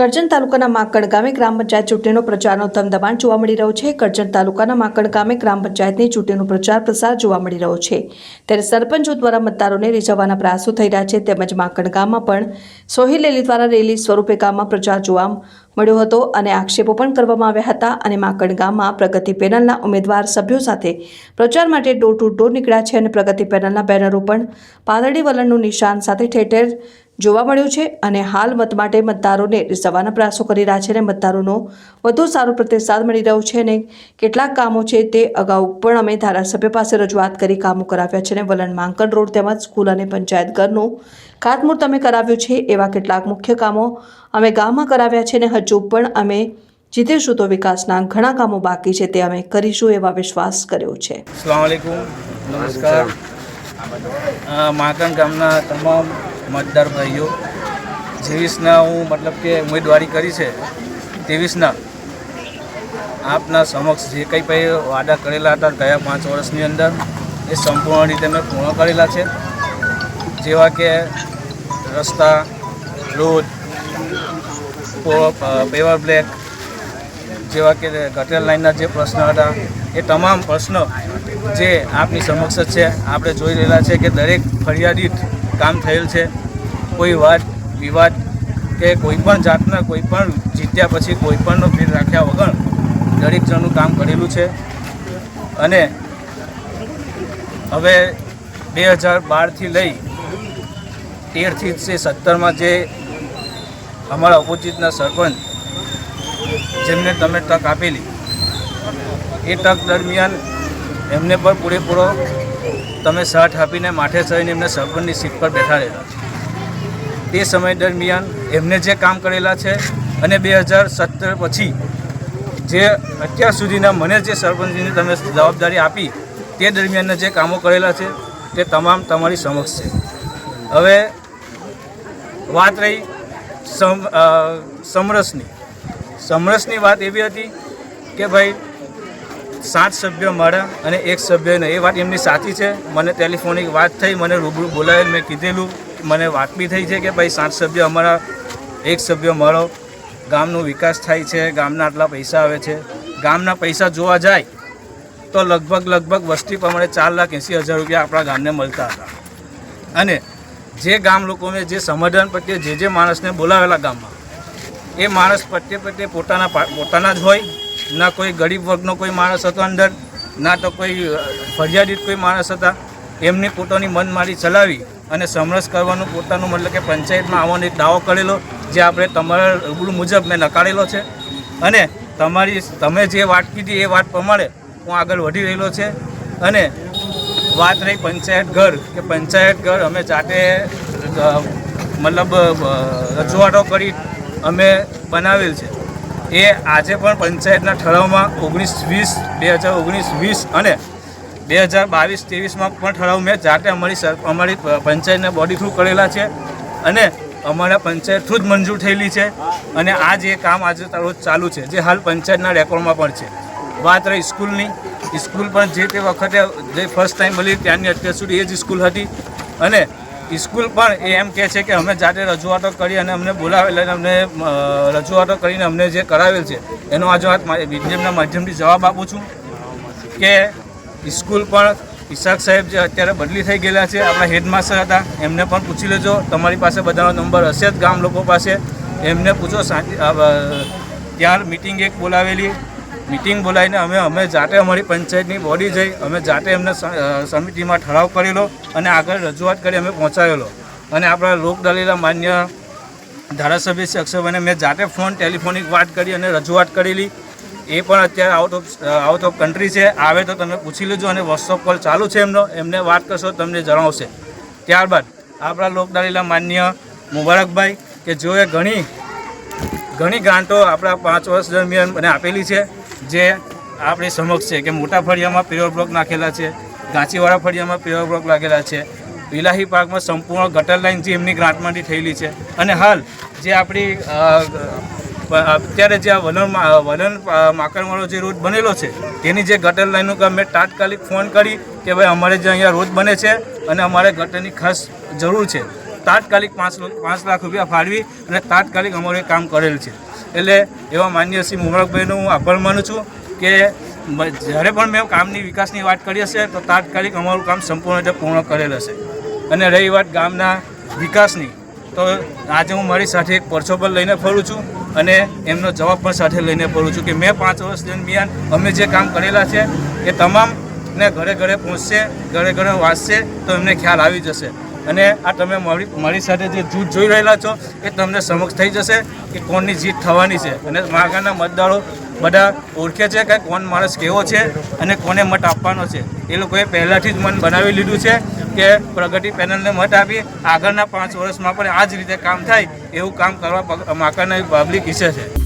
કરજણ તાલુકાના માકડ ગામે ગ્રામ પંચાયત ચૂંટણીનો પ્રચારનો ધમધમાટ જોવા મળી રહ્યો છે. કરજણ તાલુકાના માકડ ગામે ગ્રામ પંચાયતની ચૂંટણીનો પ્રચાર પ્રસાર જોવા મળી રહ્યો છે. ત્યારે સરપંચો દ્વારા મતદારોને રીઝવવાના પ્રયાસો થઈ રહ્યા છે. તેમજ માકડ ગામમાં પણ સોહિલ રેલી દ્વારા રેલી સ્વરૂપે ગામમાં પ્રચાર જોવા મળ્યો હતો અને આક્ષેપો પણ કરવામાં આવ્યા હતા અને માકડ ગામમાં પ્રગતિ પેનલના ઉમેદવાર સભ્યો સાથે પ્રચાર માટે ડોર ટુ ડોર નીકળ્યા છે અને પ્રગતિ પેનલના બેનરો પણ પાદળી વલણનું નિશાન સાથે ઠેર ઠેર જોવા મળ્યું છે અને હાલ મત માટે મતદારોને રીઝવવાના પ્રયાસો કરી રહ્યા છે અને મતદારોનો વધુ સારો પ્રતિસાદ મળી રહ્યો છે અને કેટલાક કામો છે તે અગાઉ પણ અમે ધારાસભ્ય પાસે રજૂઆત કરી કામો કરાવ્યા છે અને વલણ માંકડ રોડ તેમજ સ્કૂલ અને પંચાયત ઘરનું ખાતમુહૂર્ત અમે કરાવ્યું છે એવા કેટલાક મુખ્ય કામો અમે ગામમાં કરાવ્યા છે અને હજુ પણ અમે જીતીશું તો વિકાસના ઘણા કામો બાકી છે તે અમે કરીશું એવા વિશ્વાસ કર્યો છે. નમસ્કાર. માકણ ગામના તમામ મતદાર ભાઈઓ, જેવીસના હું મતલબ કે ઉમેદવારી કરી છે, તેવીસના આપના સમક્ષ જે કંઈ પણ વાદા કરેલા હતા ગયા પાંચ વર્ષની અંદર, એ સંપૂર્ણ રીતે મેં પૂર્ણ કરેલા છે. જેવા કે રસ્તા, રોડ પેવર બ્લેક, જેવા કે ગટર લાઇનના જે પ્રશ્ન હતા, એ તમામ પ્રશ્નો જે આપની સમક્ષ છે. આપણે જોઈ રહેલા છે કે દરેક ફરિયાદિત કામ થયેલ છે. કોઈ વાત, વિવાદ કે કોઈ પણ જાતના કોઈ પણ જીત્યા પછી કોઈ પણનો ભેદ રાખ્યા વગર દરેક જણનું કામ કરેલું છે. અને હવે બે હજાર બારથી લઈ તેરથી છે સત્તરમાં જે અમારા ઓપોઝિટના સરપંચ જેમને તમે તક આપેલી, એ તક દરમિયાન એમને પણ પૂરેપૂરો તમે સાથ આપીને માથે ચડીને એમને સરપંચની સીટ પર બેઠાડેલા તે સમય દરમિયાન એમને જે કામ કરેલા છે અને બે હજાર સત્તર પછી જે અત્યાર સુધીના મને જે સરપંચની તમે જવાબદારી આપી તે દરમિયાનના જે કામો કરેલા છે તે તમામ તમારી સમક્ષ છે. હવે વાત રહી સમ સમરસની. સમરસની વાત એવી હતી કે ભાઈ, સાત સભ્યો મારા અને એક સભ્યને એ વાત એમની સાચી છે. મને ટેલિફોનિક વાત થઈ, મને રૂબરૂ બોલાવેલ મેં કીધેલું. મને વાત બી થઈ છે કે ભાઈ સાત સભ્ય અમારા, એક સભ્ય મળો ગામનો વિકાસ થાય છે, ગામના આટલા પૈસા આવે છે. ગામના પૈસા જોવા જાય તો લગભગ લગભગ વસ્તી પ્રમાણે ચાર લાખ એંસી હજાર રૂપિયા આપણા ગામને મળતા હતા. અને જે ગામ લોકોને, જે સમાધાન પ્રત્યે જે જે માણસને બોલાવેલા ગામમાં, એ માણસ પ્રત્યે પ્રત્યે પોતાના પોતાના જ હોય. ના કોઈ ગરીબ વર્ગનો કોઈ માણસ હતો અંદર, ના તો કોઈ ફરિયાદિત કોઈ માણસ હતા. એમની પોતાની મનમારી ચલાવી અને સમરસ કરવાનું પોતાનું મતલબ કે પંચાયતમાં આવવાનો એક દાવો કરેલો, જે આપણે તમારા રૂબરૂ મુજબ મેં નકારેલો છે. અને તમારી, તમે જે વાત કીધી એ વાત પ્રમાણે હું આગળ વધી રહેલો છે. અને વાત રહી પંચાયત ઘર, કે પંચાયત ઘર અમે જાતે મતલબ રજૂઆતો કરી અમે બનાવેલ છે. એ આજે પણ પંચાયતના ઠરાવમાં ઓગણીસ વીસ, બે હજાર ઓગણીસ વીસ અને બે હજાર બાવીસ, ત્રેવીસમાં પણ ઠરાવ મેં જાતે અમારી સર, અમારી પંચાયતને બોડી થ્રુ કરેલા છે અને અમારા પંચાયત થ્રુ જ મંજૂર થયેલી છે અને આ જે કામ આજે રોજ ચાલુ છે, જે હાલ પંચાયતના રેકોર્ડમાં પણ છે. વાત રહી સ્કૂલની, સ્કૂલ પણ જે તે વખતે જે ફર્સ્ટ ટાઈમ મળી ત્યાંની અત્યાર સુધી એ જ સ્કૂલ હતી અને સ્કૂલ પણ એ એમ કહે છે કે અમે જાતે રજૂઆતો કરી અને અમને બોલાવેલ અને અમને રજૂઆતો કરીને અમને જે કરાવેલ છે, એનો આજે વાત વિજ્ઞાનના માધ્યમથી જવાબ આપું છું કે સ્કૂલ પણ ઈશાક સાહેબ જે અત્યારે બદલી થઈ ગયેલા છે, આપણા હેડમાસ્ટર હતા, એમને પણ પૂછી લેજો. તમારી પાસે બધાનો નંબર હશે જ ગામ લોકો પાસે. એમને પૂછો ત્યાં મિટિંગ એક બોલાવેલી. મિટિંગ બોલાવીને અમે અમે જાતે અમારી પંચાયતની બોડી જઈ, અમે જાતે એમને સમિતિમાં ઠરાવ કરેલો અને આગળ રજૂઆત કરી અમે પહોંચાડેલો. અને આપણા લોકદલીલા માન્ય ધારાસભ્ય શિક્ષક અક્ષયભાઈને મેં જાતે ફોન, ટેલિફોનિક વાત કરી અને રજૂઆત કરેલી. એ પણ અત્યારે out of out of country છે. આવે તો તમે પૂછી લેજો અને વોટ્સઅપ કોલ ચાલુ છે એમનો. એમને વાત કરશો, તમને જણાવશે. ત્યારબાદ આપણા લોકદાલીલા માન્ય મુબારકભાઈ કે જેઓએ ઘણી ઘણી ગ્રાન્ટો આપણા પાંચ વર્ષ દરમિયાન મને આપેલી છે, જે આપણી સમક્ષ છે કે મોટા ફળિયામાં પ્યોર બ્લોક નાખેલા છે ગાંચીવાળા ફળિયામાં પ્યોર બ્લોક લાગેલા છે વિલાહી પાર્કમાં સંપૂર્ણ ગટર લાઇન જે એમની ગ્રાન્ટમાંથી થયેલી છે. અને હાલ જે આપણી અત્યારે જે આ વલણ વલણ અ, માકણવાળો જે રોડ બનેલો છે તેની જે ગટર લાઈનનું કામ મેં તાત્કાલિક ફોન કરી કે ભાઈ અમારે જે અહીંયા રોડ બને છે અને અમારે ગટરની ખાસ જરૂર છે. તાત્કાલિક પાંચ પાંચ લાખ રૂપિયા ફાળવી અને તાત્કાલિક અમારું કામ કરેલ છે. એટલે એવા માન્ય શ્રી મુબારકભાઈનો હું આભાર માનું છું કે જ્યારે પણ મેં કામની વિકાસની વાત કરી હશે તો તાત્કાલિક અમારું કામ સંપૂર્ણ રીતે પૂર્ણ કરેલ હશે. અને રહી વાત ગામના વિકાસની. તો આજે હું મારી સાથે એક પરચો પણ લઈને ફરું છું અને એમનો જવાબ પણ સાથે લઈને ફરું છું કે મેં પાંચ વર્ષ દરમિયાન અમે જે કામ કરેલા છે એ તમામને ઘરે ઘરે પહોંચશે, ઘરે ઘરે વાંચશે, તો એમને ખ્યાલ આવી જશે. અને આ તમે મારી મારી સાથે જે જૂથ જોઈ રહેલા છો એ તમને સમક્ષ થઈ જશે કે કોણની જીત થવાની છે. અને માગાના મતદારો બધા ઓળખે છે કે કોણ માણસ કેવો છે અને કોને મત આપવાનો છે. એ લોકોએ પહેલાંથી જ મન બનાવી લીધું છે કે પ્રગતિ પેનલને મત આપી આગળના પાંચ વર્ષમાં પણ આ જ રીતે કામ થાય એવું કામ કરવા માકાના પબ્લિક ઈચ્છે છે.